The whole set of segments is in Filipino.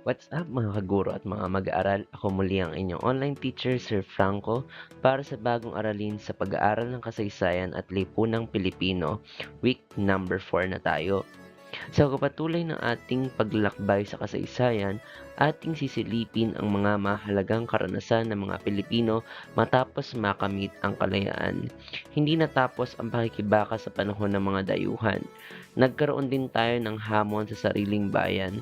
What's up mga kaguro at mga mag-aaral? Ako muli ang inyong online teacher, Sir Franco, para sa bagong aralin sa pag-aaral ng kasaysayan at lipunang Pilipino, week number 4 na tayo. Sa kapatuloy ng ating paglalakbay sa kasaysayan, ating sisilipin ang mga mahalagang karanasan ng mga Pilipino matapos makamit ang kalayaan. Hindi natapos ang pakikibaka sa panahon ng mga dayuhan. Nagkaroon din tayo ng hamon sa sariling bayan.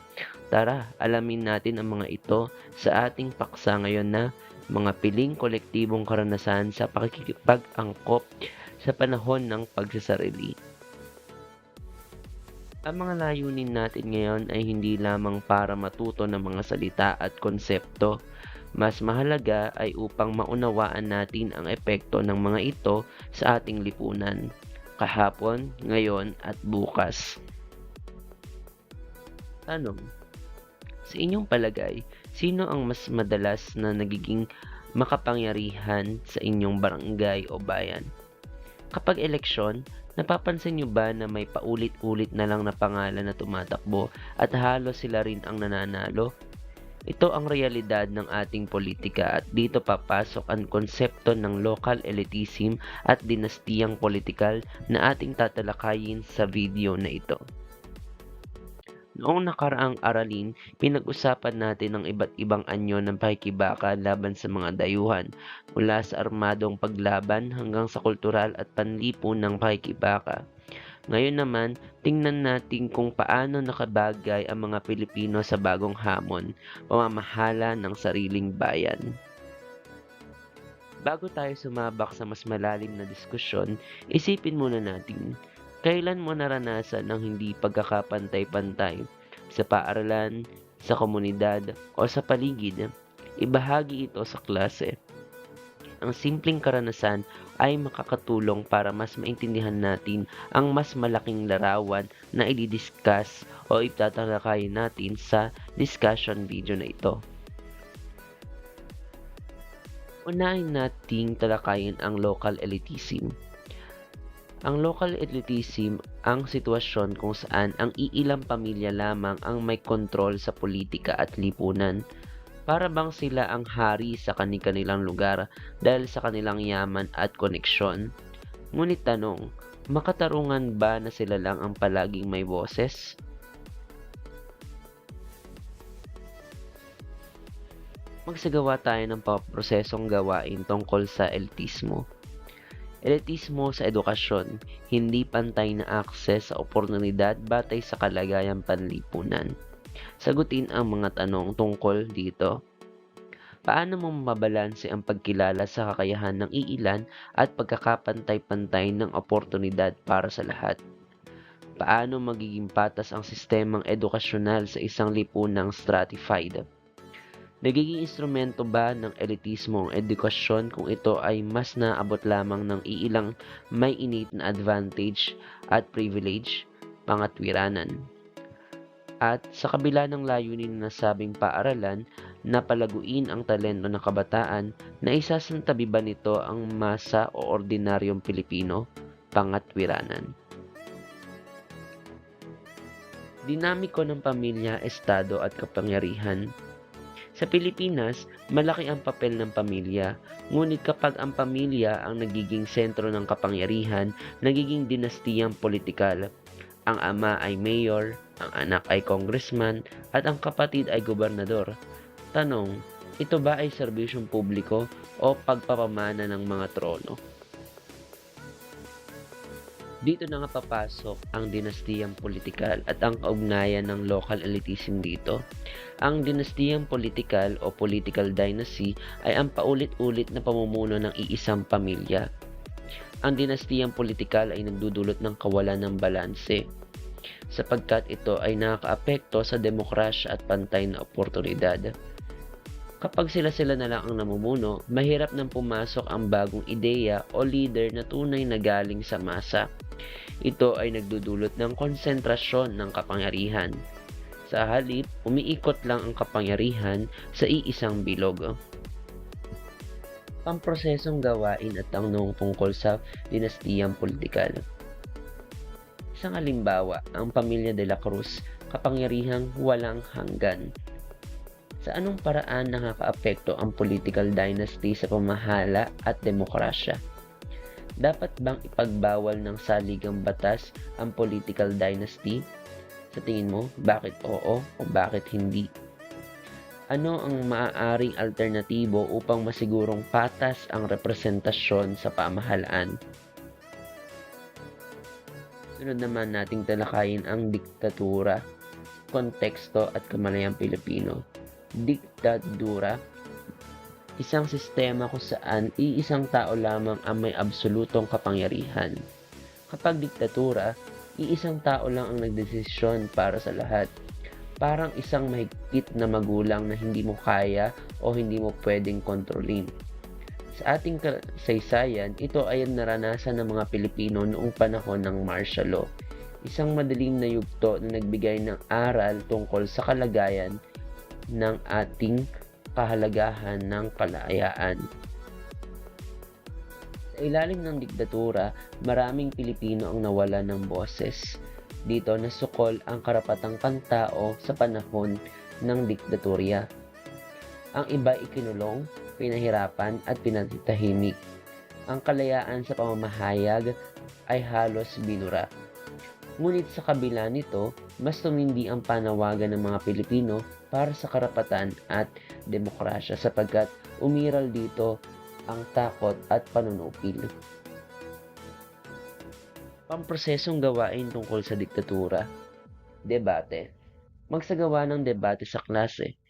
Tara, alamin natin ang mga ito sa ating paksa ngayon na mga piling kolektibong karanasan sa pakikipag-angkop sa panahon ng pagsasarili. Ang mga layunin natin ngayon ay hindi lamang para matuto ng mga salita at konsepto. Mas mahalaga ay upang maunawaan natin ang epekto ng mga ito sa ating lipunan, kahapon, ngayon at bukas. Tanong, sa inyong palagay, sino ang mas madalas na nagiging makapangyarihan sa inyong barangay o bayan? Kapag eleksyon, napapansin nyo ba na may paulit-ulit na lang na pangalan na tumatakbo at halos sila rin ang nananalo? Ito ang realidad ng ating politika at dito papasok ang konsepto ng local elitism at dinastiyang politikal na ating tatalakayin sa video na ito. Noong nakaraang aralin, pinag-usapan natin ang iba't ibang anyo ng pakikibaka laban sa mga dayuhan, mula sa armadong paglaban hanggang sa kultural at panlipon ng pakikibaka. Ngayon naman, tingnan natin kung paano nakabagay ang mga Pilipino sa bagong hamon, pamamahala ng sariling bayan. Bago tayo sumabak sa mas malalim na diskusyon, isipin muna natin, kailan mo naranasan ng hindi pagkakapantay-pantay sa paaralan, sa komunidad, o sa paligid? Ibahagi ito sa klase. Ang simpleng karanasan ay makakatulong para mas maintindihan natin ang mas malaking larawan na i-discuss o itatalakayin natin sa discussion video na ito. Unahin nating talakayin ang local elitism. Ang local elitism ang sitwasyon kung saan ang iilang pamilya lamang ang may kontrol sa politika at lipunan. Para bang sila ang hari sa kanilang lugar dahil sa kanilang yaman at koneksyon. Ngunit tanong, makatarungan ba na sila lang ang palaging may boses? Magsagawa tayo ng prosesong gawain tungkol sa elitismo. Elitismo sa edukasyon, hindi pantay na akses sa oportunidad batay sa kalagayang panlipunan. Sagutin ang mga tanong tungkol dito. Paano mo mabalanse ang pagkilala sa kakayahan ng iilan at pagkakapantay-pantay ng oportunidad para sa lahat? Paano magiging patas ang sistemang edukasyonal sa isang lipunang stratified? Nagiging instrumento ba ng elitismo ang edukasyon kung ito ay mas naabot lamang ng iilang may innate na advantage at privilege, pangatwiranan? At sa kabila ng layunin ng nasabing paaralan na palaguin ang talento ng kabataan, na isasantabi ba nito ang masa o ordinaryong Pilipino, pangatwiranan? Dinamiko ng pamilya, estado at kapangyarihan sa Pilipinas, malaki ang papel ng pamilya, ngunit kapag ang pamilya ang nagiging sentro ng kapangyarihan, nagiging dinastiyang politikal. Ang ama ay mayor, ang anak ay congressman, at ang kapatid ay gobernador. Tanong, ito ba ay serbisyong publiko o pagpapamana ng mga trono? Dito na nga papasok ang dinastiyang politikal at ang kaugnayan ng local elitism dito. Ang dinastiyang politikal o political dynasty ay ang paulit-ulit na pamumuno ng iisang pamilya. Ang dinastiyang politikal ay nagdudulot ng kawalan ng balanse sapagkat ito ay nakakaapekto sa demokrasya at pantay na oportunidad. Kapag sila-sila na lang ang namumuno, mahirap nang pumasok ang bagong ideya o leader na tunay na galing sa masa. Ito ay nagdudulot ng konsentrasyon ng kapangyarihan. Sa halip, umiikot lang ang kapangyarihan sa iisang bilog. Ang prosesong gawain at tanong tungkol sa dinastiyang politikal. Isang halimbawa, ang pamilya de la Cruz, kapangyarihang walang hanggan. Sa anong paraan nakakaapekto ang political dynasty sa pamahala at demokrasya? Dapat bang ipagbawal ng saligang batas ang political dynasty? Sa tingin mo, bakit oo o bakit hindi? Ano ang maaaring alternatibo upang masigurong patas ang representasyon sa pamahalaan? Sunod naman nating talakayin ang diktatura, konteksto at kamalayang Pilipino. Diktadura, isang sistema kung saan iisang tao lamang ang may absolutong kapangyarihan. Kapag diktatura, iisang tao lang ang nagdesisyon para sa lahat. Parang isang mahigpit na magulang na hindi mo kaya o hindi mo pwedeng kontrolin. Sa ating kasaysayan, ito ay naranasan ng mga Pilipino noong panahon ng martial law. Isang madilim na yugto na nagbigay ng aral tungkol sa kalagayan ng ating kahalagahan ng kalayaan. Sa ilalim ng diktatura, maraming Pilipino ang nawala ng boses. Dito nasukol ang karapatang pantao sa panahon ng diktatorya. Ang iba ikinulong, pinahirapan at pinatitahimik. Ang kalayaan sa pamamahayag ay halos binura. Ngunit sa kabila nito, mas tumindi ang panawagan ng mga Pilipino para sa karapatan at demokrasya sapagkat umiral dito ang takot at panunupil. Pamprosesong gawain tungkol sa diktatura. Debate. Magsagawa ng debate sa klase.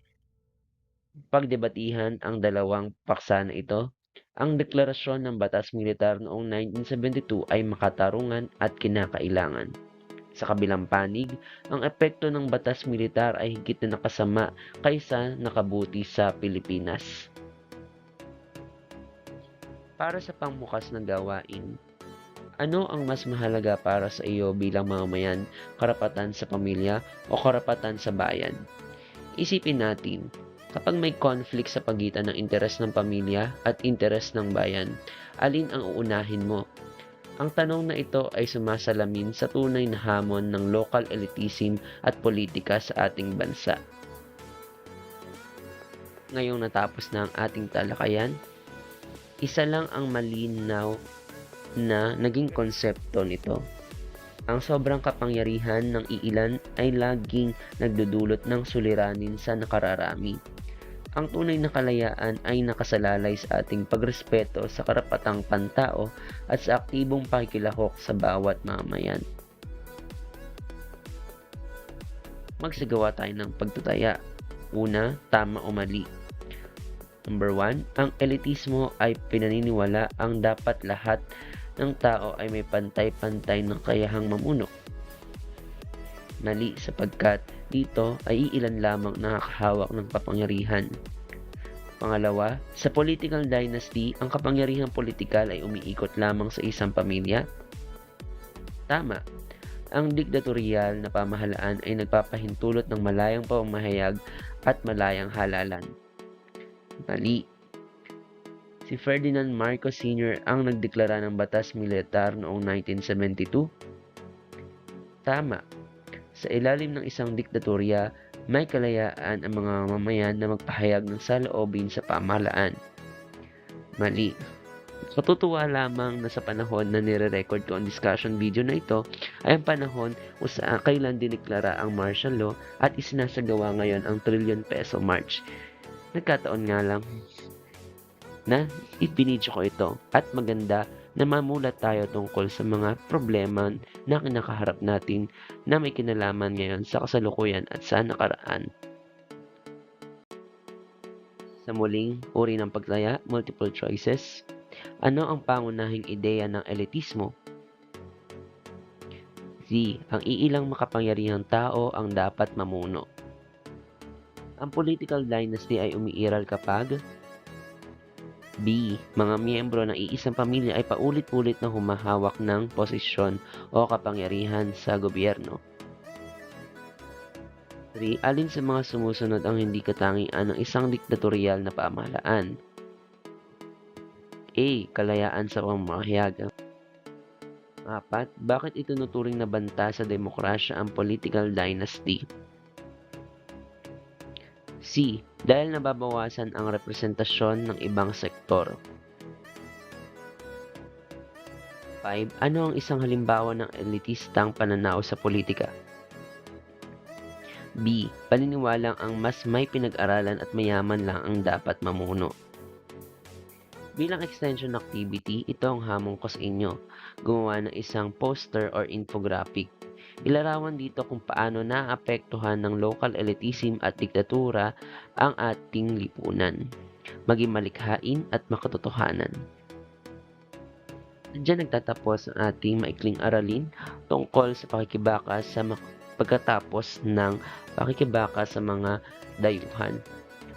Pagdebatihan ang dalawang paksa na ito, ang deklarasyon ng batas militar noong 1972 ay makatarungan at kinakailangan. Sa kabilang panig, ang epekto ng batas militar ay higit na nakasama kaysa nakabuti sa Pilipinas. Para sa pangbukas na gawain, ano ang mas mahalaga para sa iyo bilang mamamayan, karapatan sa pamilya o karapatan sa bayan? Isipin natin, kapag may conflict sa pagitan ng interes ng pamilya at interes ng bayan, alin ang uunahin mo? Ang tanong na ito ay sumasalamin sa tunay na hamon ng local elitism at politika sa ating bansa. Ngayong natapos na ang ating talakayan, isa lang ang malinaw na naging konsepto nito. Ang sobrang kapangyarihan ng iilan ay laging nagdudulot ng suliranin sa nakararami. Ang tunay na kalayaan ay nakasalalay sa ating pagrespeto sa karapatang pantao at sa aktibong pakikilahok sa bawat mamayan. Magsagawa tayo ng pagtataya. Una, tama o mali. Number 1, ang elitismo ay pinaniniwala ang dapat lahat ng tao ay may pantay-pantay ng kayahang mamuno. Mali sapagkat dito ay ilan lamang nakakahawak ng kapangyarihan. Pangalawa, sa political dynasty, ang kapangyarihang politikal ay umiikot lamang sa isang pamilya. Tama. Ang diktatorial na pamahalaan ay nagpapahintulot ng malayang pamamahayag at malayang halalan. Mali. Si Ferdinand Marcos Sr. ang nagdeklara ng batas militar noong 1972. Tama. Sa ilalim ng isang diktatorya, may kalayaan ang mga mamayan na magpahayag ng saloobin sa pamahalaan. Mali. Katutuwa lamang na sa panahon na nire-record ko ang discussion video na ito ay ang panahon kung saan kailan diniklara ang martial law at isinasagawa ngayon ang trillion peso march. Nagkataon nga lang na ipinidyo ko ito at maganda na mamulat tayo tungkol sa mga problema na kinakaharap natin na may kinalaman ngayon sa kasalukuyan at sa nakaraan. Sa muling uri ng pagtaya, multiple choices, ano ang pangunahing ideya ng elitismo? Z. Ang iilang makapangyarihang tao ang dapat mamuno. Ang political dynasty ay umiiral kapag B. Mga miyembro ng iisang pamilya ay paulit-ulit na humahawak ng posisyon o kapangyarihan sa gobyerno. 3. Alin sa mga sumusunod ang hindi katangian ng isang diktatorial na pamahalaan? A. Kalayaan sa pamamahayag. 4. Bakit ito nuturing na banta sa demokrasya ang political dynasty? C. Dahil nababawasan ang representasyon ng ibang sektor. 5. Ano ang isang halimbawa ng elitistang pananaw sa politika? B. Paniniwalang ang mas may pinag-aralan at mayaman lang ang dapat mamuno. Bilang extension activity, ito ang hamon ko sa inyo. Gumawa ng isang poster or infographic. Ilarawan dito kung paano naapektuhan ng local elitism at diktatura ang ating lipunan. Maging malikhain at makatotohanan. Diyan nagtatapos ang ating maikling aralin tungkol sa pakikibaka sa pagkatapos ng pakikibaka sa mga dayuhan.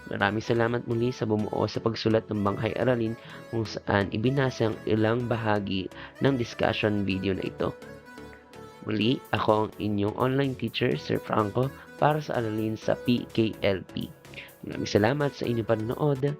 Maraming salamat muli sa bumuo sa pagsulat ng Banghay Aralin kung saan ibinasa ang ilang bahagi ng discussion video na ito. Muli, ako ang inyong online teacher, Sir Franco, para sa aralin sa PKLP. Maraming salamat sa inyong panonood.